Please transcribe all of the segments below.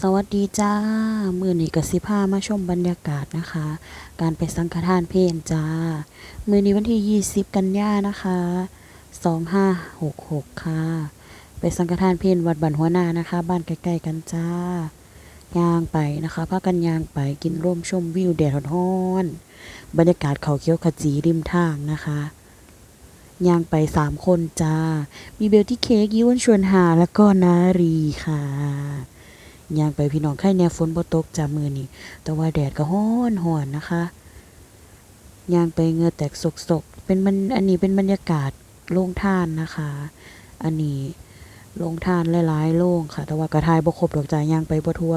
สวัสดีจ้า มือนี้กสิพามาชมบรรยากาศนะคะ การไปสังฆทานเพลจ้า มือนี้วันที่ 20 กันยานะคะ 2566 ค่ะ ไปสังฆทานเพลวัดบันหัวหน้านะคะ บ้านใกล้ๆกันจ้าย่างไปนะคะพากันย่างไปกินร่วมชมวิวแดดร้อนบรรยากาศเขาเขียวขจีริมทางนะคะย่างไปสามคนจ้า มีเบลที่เค้กยิ้วนชวนหาแล้วก็นารีค่ะ ยางไปพี่น้องไข่แน่ฝนบ่ตกจากมือนี่แต่ว่าแดดก็ฮ้อนหอนนะคะยางไปเงือแตกสกๆเป็นมันอันนี้เป็นบรรยากาศโล่งท่านนะคะ อันนี้โล่งท่านหลายๆโล่งค่ะ แต่ว่ากระทายบ่ครบดอกจ่ายยางไปบ่ทั่ว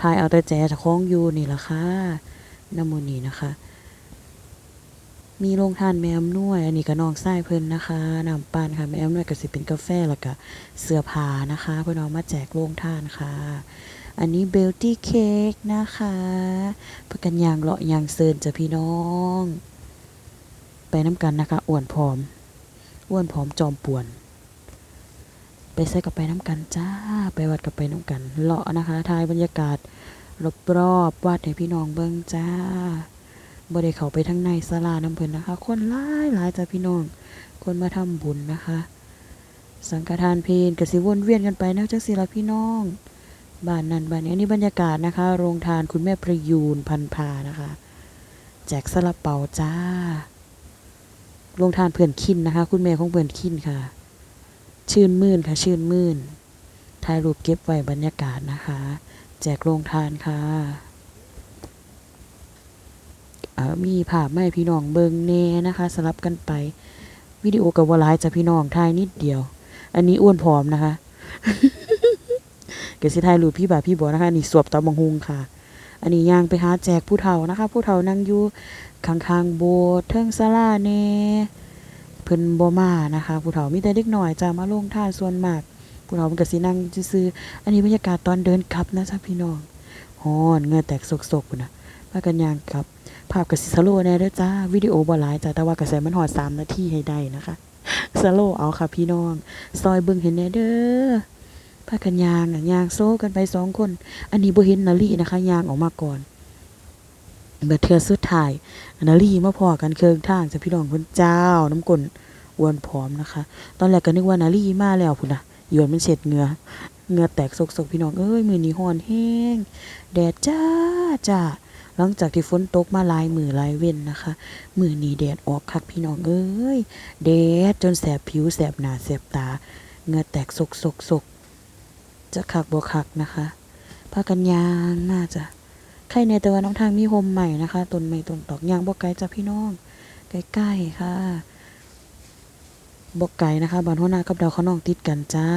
ทายเอาแต่แจจะคล้องอยู่นี่ล่ะค่ะน้ำมูนี่นะคะ มีโรงทานแม่อำนวย อันนี้ก็น้องไส้เพิ่นนะคะน้ำปั่นค่ะแม่อำนวยก็สิเป็นกาแฟแล้วก็เสื้อผ้านะคะ เพิ่นเอามาแจกโรงทานค่ะ อันนี้เบลตี้เค้กนะคะเพื่อกันยางเลาะยางเซินจ้ะพี่น้อง ไปน้ำกันนะคะอ้วนผอมอ้วนผอมจอมป่วน ไปใส่กับไปน้ำกันจ้า ไปวัดกับไปน้ำกันเลาะนะคะทายบรรยากาศรอบๆวัดให้พี่น้องเบิ่งจ้า บ่ได้เข้าไปทางในศาลาน้ำเพิ่นนะคะ คนหลายหลายจ้ะพี่น้อง คนมาทำบุญนะคะ สังฆทานเพลก็สิวนเวียนกันไปนะจังสิล่ะพี่น้องบ้านนั้นบ้านนี้อันนี้บรรยากาศนะคะ โรงทานคุณแม่ประยูนพันพานะคะ แจกซาลาเปาจ้า โรงทานเพื่อนคินนะคะ คุณแม่ของเพื่อนคินค่ะ ชื่นมื่นค่ะ ชื่นมื่นถ่ายรูปเก็บไว้บรรยากาศนะคะ แจกโรงทานค่ะ มีภาพมาให้พี่น้องเบิงแน่นะคะสลับกันไป วิดีโอกับวหลายจะพี่น้องถ่ายนิดเดียว อันนี้อ้วนผอมนะคะเกสิถ่ายรูปพี่บ่าพี่บอนะคะอันนี่สวบตาบังฮุงค่ะ อันนี้ย่างไปหาแจกผู้เฒ่านะคะ ผู้เฒ่านั่งอยู่ข้างๆโบสถ์เทิงศาลาแน่เพิ่นบ่มานะคะ ผู้เฒ่ามีแต่เด็กหน้อยจะมาลงทานส่วนมาก ผู้เฒ่ามันก็สินั่งซื่ออันนี้บรรยากาศตอนเดินกลับนะจ๊ะพี่น้องฮอนเงือแตกซกๆนน่ะ พากันยางกับภาพกับสิสโลแน่เด้อจ้าวิดีโอบ่หลายจ้าแต่ว่ากระแสมันหอดสามนาทีให้ได้นะคะสโลเอาค่ะพี่น้อง ซอยเบิ่งเห็นแน่เด้อพากันยางน่ะยางโซกันไปสองคน อันนี้บ่เห็นนาลีนะคะยางออกมาก่อนเบิดเทือสุดท้ายนาลีมาพอกันเคิงทางจ้ะพี่น้องพิ่นเจ้าน้ำกลนอ้วนผอมนะคะ ตอนแรกก็นึกว่านาลีมาแล้วพุ่นน่ะหยวนมันเสร็จเงือเงือแตกซกๆพี่น้องเอ้ยมือนี้ร้อนแห้งแดดจ้าจ้า หลังจากที่ฝนตกมาหลายมือหลายเว้นนะคะ มือนี้แดดออกคักพี่น้องเอ้ยแดดจนแสบผิวแสบหน้าแสบตาเหงื่อแตกสกสกสกจะคักบ่คักนะคะพากันยางน่าจะใครในแต่ว่าน้องทางมีโฮมใหม่นะคะต้นไม้ต้นตอกยางบ่ไกลจ้ะพี่น้องใกล้ๆค่ะบ่ไกลนะคะบานหัวหน้ากับดาวขาน้องติดกันจ้า